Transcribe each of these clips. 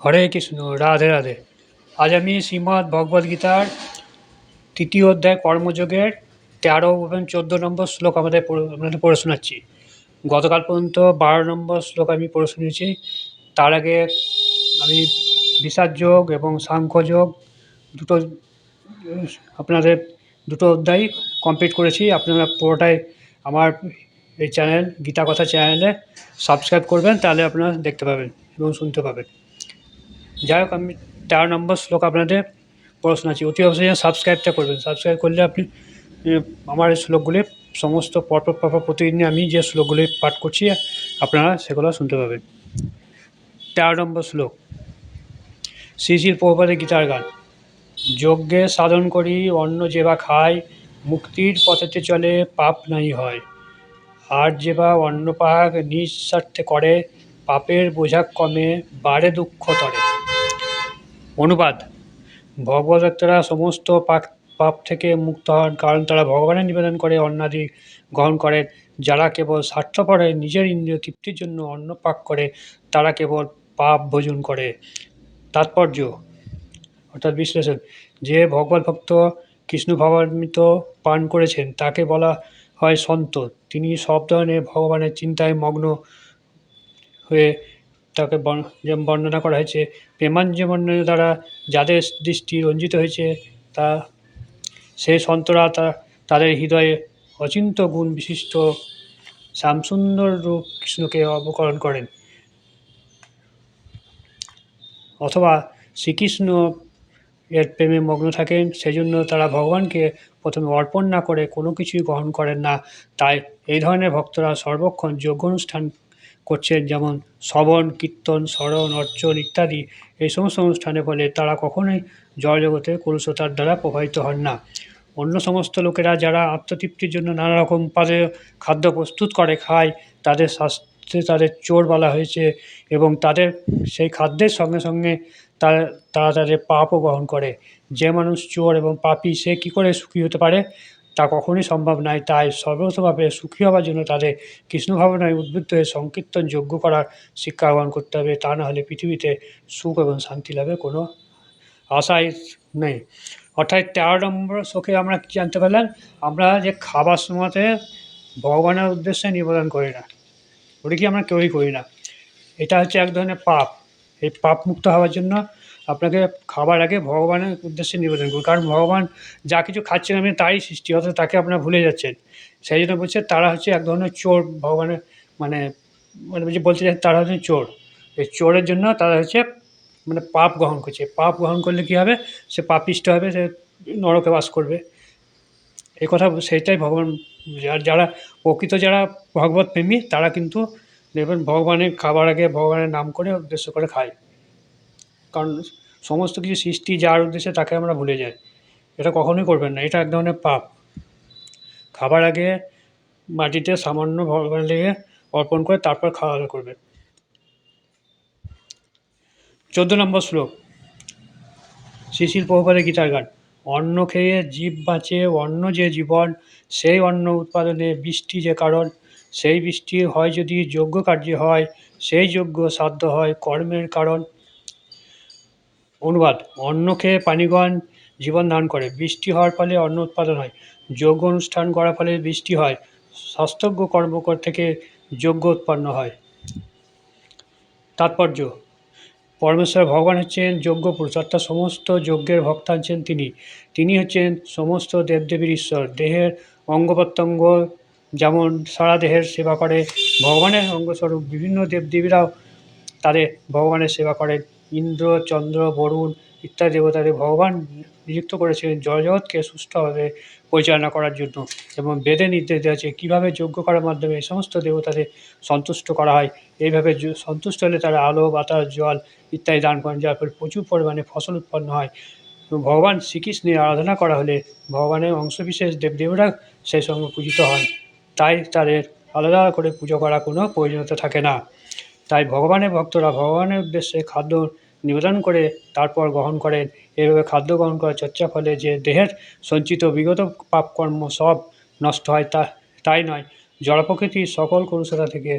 হরে কৃষ্ণ, রাধে রাধে। আজ আমি শ্রীমদ্ ভগবদ্গীতার তৃতীয় অধ্যায় কর্মযোগের তেরো এবং চোদ্দ নম্বর শ্লোক আমাদের আপনাদের পড়ে শোনাচ্ছি। গতকাল পর্যন্ত বারো নম্বর শ্লোক আমি পড়ে শুনিয়েছি তার আগে আমি বিষাদ যোগ এবং সাংখ্যযোগ দুটো, আপনাদের দুটো অধ্যায় কমপ্লিট করেছি। আপনারা পুরোটাই আমার এই চ্যানেল গীতা কথা চ্যানেলে সাবস্ক্রাইব করবেন, তাহলে আপনারা দেখতে পাবেন এবং শুনতে পাবেন। যাই হোক, আমি তেরো নম্বর শ্লোক আপনাদের পড়াশোনা আছি অতি অবশ্যই সাবস্ক্রাইবটা করবেন। সাবস্ক্রাইব করলে আপনি আমার এই শ্লোকগুলি সমস্ত পরপর পরপর প্রতিদিন আমি যে শ্লোকগুলি পাঠ করছি, আপনারা সেগুলো শুনতে পাবেন। তেরো নম্বর শ্লোক। শ্রী শ্রী প্রভুপাদের গীতার গান। যজ্ঞে সাধন করি, অন্ন যেবা খায় মুক্তির পথেতে চলে পাপ নাই হয়। আর যেবা অন্ন পাক নিঃস্বার্থে করে, পাপের বোঝা কমে বাড়ে দুঃখ তরে। অনুবাদ। ভগবদত্তরা সমস্ত পাপ পাপ থেকে মুক্ত হন, কারণ তারা ভগবানের নিবেদন করে, অন্নাদি গ্রহণ করেন। যারা কেবল স্বার্থপরে নিজের ইন্দ্রিয় তৃপ্তির জন্য অন্ন পাক করে, তারা কেবল পাপ ভোজন করে। তাৎপর্য। অর্থাৎ বিশ্লেষণ। যে ভগবত ভক্ত কৃষ্ণ ভাবান্বিত পান করেছেন, তাকে বলা হয় সন্ত। তিনি সব ধরনের ভগবানের চিন্তায় মগ্ন হয়ে তাকে বর্ণনা করা হয়েছে প্রেমাঞ্জনের দ্বারা যাদের দৃষ্টি রঞ্জিত হয়েছে, তা সেই সন্তরা তা তাদের হৃদয়ে অচিন্ত গুণ বিশিষ্ট শ্যামসুন্দর রূপ কৃষ্ণকে অবকরণ করেন। অথবা শ্রীকৃষ্ণ এর প্রেমে মগ্ন থাকেন, সেজন্য তারা ভগবানকে প্রথমে অর্পণ না করে কোনো কিছুই গ্রহণ করেন না। তাই এই ধরনের ভক্তরা সর্বক্ষণ যোগ্য অনুষ্ঠান করছেন যেমন শ্রবণ, কীর্তন, স্মরণ, অর্চন ইত্যাদি। এই সমস্ত অনুষ্ঠানের ফলে তারা কখনোই জয়জগতে কলুষতার দ্বারা প্রভাবিত হন না। অন্য সমস্ত লোকেরা যারা আত্মতৃপ্তির জন্য নানা রকম পাদে খাদ্য প্রস্তুত করে, খায়, তাদের স্বাস্থ্যে তাদের চোর বলা হয়েছে এবং তাদের, সেই খাদ্যের সঙ্গে সঙ্গে তারা তারা তাদের পাপও গ্রহণ করে। যে মানুষ চোর এবং পাপী, সে কী করে সুখী হতে পারে? তা কখনোই সম্ভব নয়। তাই সর্বতভাবে সুখী হওয়ার জন্য তাদের কৃষ্ণ ভাবনায় উদ্বুদ্ধ হয়ে সংকীর্তন যোগ্য করার শিক্ষা গ্রহণ করতে হবে। তা না হলে পৃথিবীতে সুখ এবং শান্তি লাভে কোনো আশাই নেই। অর্থাৎ তেরো নম্বর শোকে আমরা কী জানতে পারলাম? আমরা যে খাবার সময়তে ভগবানের উদ্দেশ্যে নিবেদন করি না, ওটা কি আমরা কেউই করি না। এটা হচ্ছে এক ধরনের পাপ। এই পাপ মুক্ত হওয়ার জন্য আপনাকে খাবার আগে ভগবানের উদ্দেশ্যে নিবেদন করুন। কারণ ভগবান যা কিছু খাচ্ছেন আপনি তাই সৃষ্টি অথচ তাকে আপনারা ভুলে যাচ্ছেন। সেই জন্য বলছে, তারা হচ্ছে এক ধরনের চোর ভগবানের মানে মানে যে বলতে চাই তারা হচ্ছে চোর। এই চোরের জন্য তারা হচ্ছে মানে পাপ গ্রহণ করছে। পাপ গ্রহণ করলে কী হবে? সে পাপিষ্ট হবে, সে নরকে বাস করবে। এই কথা সেইটাই ভগবান, যারা প্রকৃত যারা ভগবত প্রেমী, তারা কিন্তু দেখবেন ভগবানের খাবার আগে ভগবানের নাম করে উদ্দেশ্য করে খায়। কারণ সমস্ত কিছু সৃষ্টি যার উদ্দেশ্যে তাকে আমরা ভুলে যাই। এটা কখনোই করবেন না, এটা এক ধরনের পাপ। খাবার আগে মাটিতে সামান্য ভগবানের লেগে অর্পণ করে তারপর খাওয়া দাওয়া করবেন। চোদ্দ নম্বর শ্লোক। শিশির প্রভুপাদের গীতার গান, অন্ন খেয়ে জীব বাঁচে, অন্ন যে জীবন, সেই অন্ন উৎপাদনে বৃষ্টি যে কারণ, সেই বৃষ্টি হয় যদি যোগ্য কার্য হয়, সেই যোগ্য সাধ্য হয় কর্মের কারণ। অনুবাদ, অন্ন খেয়ে পানিগণ জীবন ধারণ করে। বৃষ্টি হওয়ার ফলে অন্ন উৎপাদন হয়। যোগ্য অনুষ্ঠান করার ফলে বৃষ্টি হয়। স্বাস্থ্যজ্ঞ কর্মকর থেকে যোগ্য উৎপন্ন হয়। তাৎপর্য, পরমেশ্বর ভগবান হচ্ছেন যজ্ঞ পুরুষ, অর্থাৎ সমস্ত যজ্ঞের ভক্ত হচ্ছেন তিনি। তিনি হচ্ছেন সমস্ত দেবদেবীর ঈশ্বর। দেহের অঙ্গ প্রত্যঙ্গ যেমন সারা দেহের সেবা করে, ভগবানের অঙ্গস্বরূপ বিভিন্ন দেবদেবীরাও তাদের ভগবানের সেবা করেন। ইন্দ্র, চন্দ্র, বরুণ ইত্যাদি দেবতাদের ভগবান নিযুক্ত করেছিলেন জগৎকে সুষ্ঠুভাবে পরিচালনা করার জন্য এবং বেদে নির্দেশ দেওয়া আছে কীভাবে যজ্ঞ করার মাধ্যমে এই সমস্ত দেবতাদের সন্তুষ্ট করা হয়। এইভাবে সন্তুষ্ট হলে তারা আলো, বাতাস, জল ইত্যাদি দান করেন, যার ফলে প্রচুর পরিমাণে ফসল উৎপন্ন হয়। ভগবান শ্রীকৃষ্ণের আরাধনা করা হলে ভগবানের অংশবিশেষ দেবদেবরা সেই সঙ্গে পূজিত হন। তাই তাদের আলাদা করে পুজো করা কোনো প্রয়োজনীয়তা থাকে না। তাই ভগবানের ভক্তরা ভগবানের উদ্দেশ্যে খাদ্য নিবেদন করে তারপর গ্রহণ করেন। এইভাবে খাদ্য গ্রহণ করার চর্চা ফলে যে দেহের সঞ্চিত বিগত পাপকর্ম সব নষ্ট হয় তা, তাই নয়। জড় প্রকৃতির সকল কলুষতা থেকে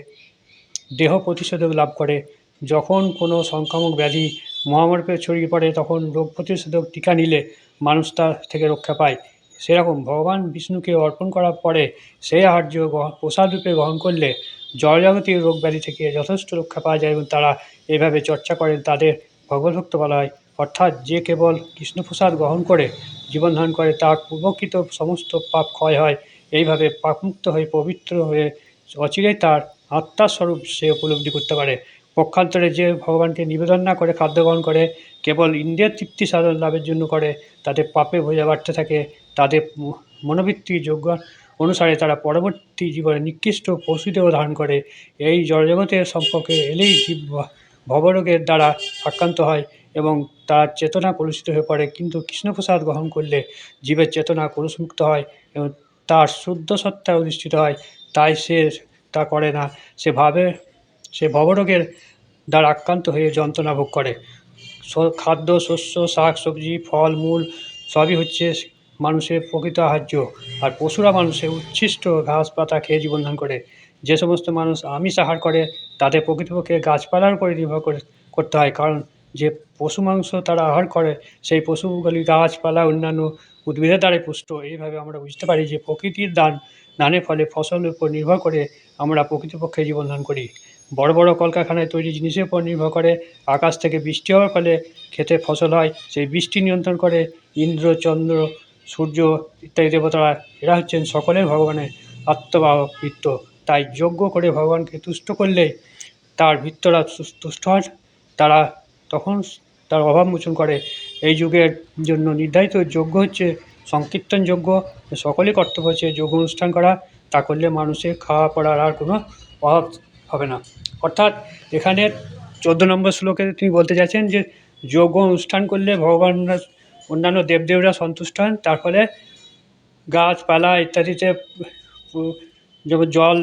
দেহ প্রতিষেধক লাভ করে। যখন কোনো সংক্রামক ব্যাধি মহামারী ছড়িয়ে পড়ে, তখন রোগ প্রতিষেধক টিকা নিলে মানুষ তার থেকে রক্ষা পায়। সেরকম ভগবান বিষ্ণুকে অর্পণ করার পরে সেই আহার্য প্রসাদ রূপে গ্রহণ করলে জয়জাগতিক রোগ ব্যাধি থেকে যথেষ্ট রক্ষা পাওয়া যায় এবং তারা এভাবে চর্চা করেন তাদের ভগবদ্ভক্ত বলা হয় অর্থাৎ যে কেবল কৃষ্ণপ্রসাদ গ্রহণ করে জীবন ধারণ করে, তার পূর্বকৃত সমস্ত পাপ ক্ষয় হয়। এইভাবে পাপমুক্ত হয়ে, পবিত্র হয়ে, অচিরেই তার আত্মার স্বরূপ সে উপলব্ধি করতে পারে। পক্ষান্তরে যে ভগবানকে নিবেদন না করে খাদ্য গ্রহণ করে, কেবল ইন্দ্রিয় তৃপ্তি সাধন লাভের জন্য করে, তাতে পাপে বোঝা বাড়তে থাকে। তাদের মনোবৃত্তি যোগ্য অনুসারে তারা পরবর্তী জীবনে নিকৃষ্ট পশুদেহ ধারণ করে। এই জড়জগতের সম্পর্কে এলেই জীব ভবরোগের দ্বারা আক্রান্ত হয় এবং তার চেতনা কলুষিত হয়ে পড়ে। কিন্তু কৃষ্ণপ্রসাদ গ্রহণ করলে জীবের চেতনা কলুষমুক্ত হয় এবং তার শুদ্ধ সত্তায় অধিষ্ঠিত হয়। তাই সে তা করে না। সে ভাবে, সে ভবরোগের দ্বারা আক্রান্ত হয়ে যন্ত্রণা ভোগ করে। খাদ্য, শস্য, শাক, সবজি, ফল, মূল সবই হচ্ছে মানুষের প্রকৃত আহার্য আর পশুরা মানুষের উচ্ছিষ্ট ঘাস পাতা খেয়ে জীবনধারণ করে। যে সমস্ত মানুষ আমিষ আহার করে, তাদের প্রকৃতপক্ষে গাছপালার উপরে নির্ভর করে, করতে হয়। কারণ যে পশু মাংস তারা আহার করে, সেই পশুগুলি গাছপালা, অন্যান্য উদ্ভিদের দ্বারাই পুষ্ট। এইভাবে আমরা বুঝতে পারি যে প্রকৃতির দান, দানের ফলে ফসলের উপর নির্ভর করে আমরা প্রকৃতপক্ষে জীবনধারণ করি। বড় বড় কলকারখানায় তৈরি জিনিসের উপর নির্ভর করে, আকাশ থেকে বৃষ্টি হওয়ার ফলে খেতে ফসল হয়, সেই বৃষ্টি নিয়ন্ত্রণ করে ইন্দ্র, চন্দ্র সূর্য ইত্যাদি দেবতারা এরা হচ্ছেন সকলের ভগবানের আত্মবাহক বৃত্ত। তাই যজ্ঞ করে ভগবানকে তুষ্ট করলে তার বৃত্তরা তুষ্ট হয় তারা তখন তার অভাব মোচন করে। এই যুগের জন্য নির্ধারিত যজ্ঞ হচ্ছে সংকীর্তন যজ্ঞ। সকলেই কর্তব্য হচ্ছে যোগ অনুষ্ঠান করা। তা করলে মানুষের খাওয়া পড়ার আর কোনো অভাব হবে না। অর্থাৎ এখানে চোদ্দ নম্বর শ্লোকে তিনি বলতে চাইছেন যে যোগ্য অনুষ্ঠান করলে ভগবানরা অন্যান্য দেবদেবরা সন্তুষ্ট হন, তার ফলে গাছপালা ইত্যাদিতে যেমন জল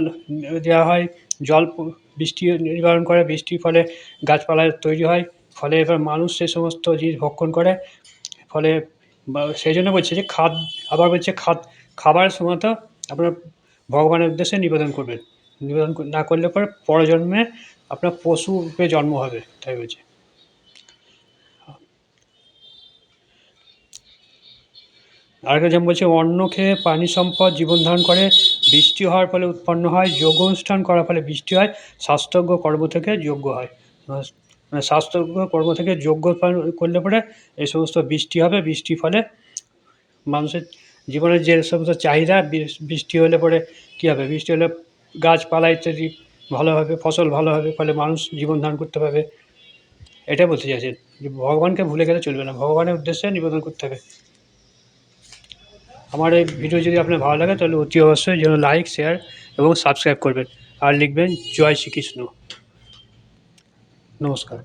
দেওয়া হয়, জল বৃষ্টি নিবারণ করে, বৃষ্টির ফলে গাছপালা তৈরি হয়, ফলে এবার মানুষ সে সমস্ত জিনিস ভক্ষণ করে, ফলে সেই জন্য বলছে যে খাদ, আবার বলছে খাদ, খাবার সময় তো আপনার ভগবানের উদ্দেশ্যে নিবেদন করবেন। নিবেদন না করলে পরে, পরজন্মে আপনার পশু জন্ম হবে, তাই বলছে। আরেকটা যেমন বলছে, অন্ন খেয়ে প্রাণী সম্পদ জীবন ধারণ করে, বৃষ্টি হওয়ার ফলে উৎপন্ন হয়, যোগ অনুষ্ঠান করার ফলে বৃষ্টি হয়, স্বাস্থ্যজ্ঞ কর্ম থেকে যোগ্য হয়। মানে স্বাস্থ্যজ্ঞ কর্ম থেকে যোগ্য করলে পরে এই সমস্ত বৃষ্টি হবে বৃষ্টির ফলে মানুষের জীবনের যে সমস্ত চাহিদা বৃষ্টি হলে পরে কী হবে? বৃষ্টি হলে গাছপালা ইত্যাদি ভালো হবে, ফসল ভালো হবে, ফলে মানুষ জীবন ধারণ করতে পারবে। এটা বলতে চাইছেন। যে ভগবানকে ভুলে গেলে চলবে না। ভগবানের উদ্দেশ্যে নিবেদন করতে হবে। আমার এই ভিডিও যদি আপনার ভালো লাগে, তাহলে অতি অবশ্যই যেন লাইক শেয়ার এবং সাবস্ক্রাইব করবেন। আর লিখবেন, জয় শ্রীকৃষ্ণ। নমস্কার।